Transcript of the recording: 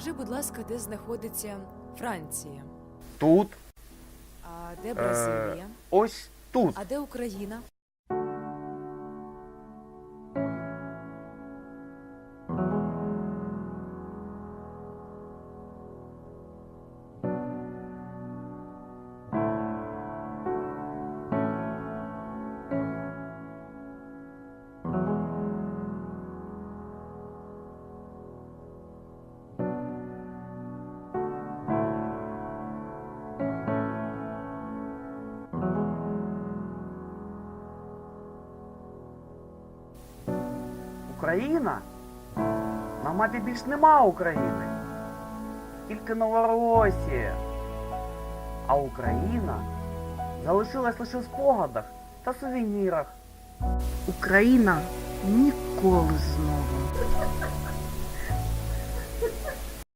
Скажи, будь ласка, де знаходиться Франція? Тут, А де Бразилія? ось тут. А де Україна? Україна? На мапі більш нема України. Тільки Новоросія. А Україна залишилась лише в спогадах та сувенірах. Україна ніколи знову.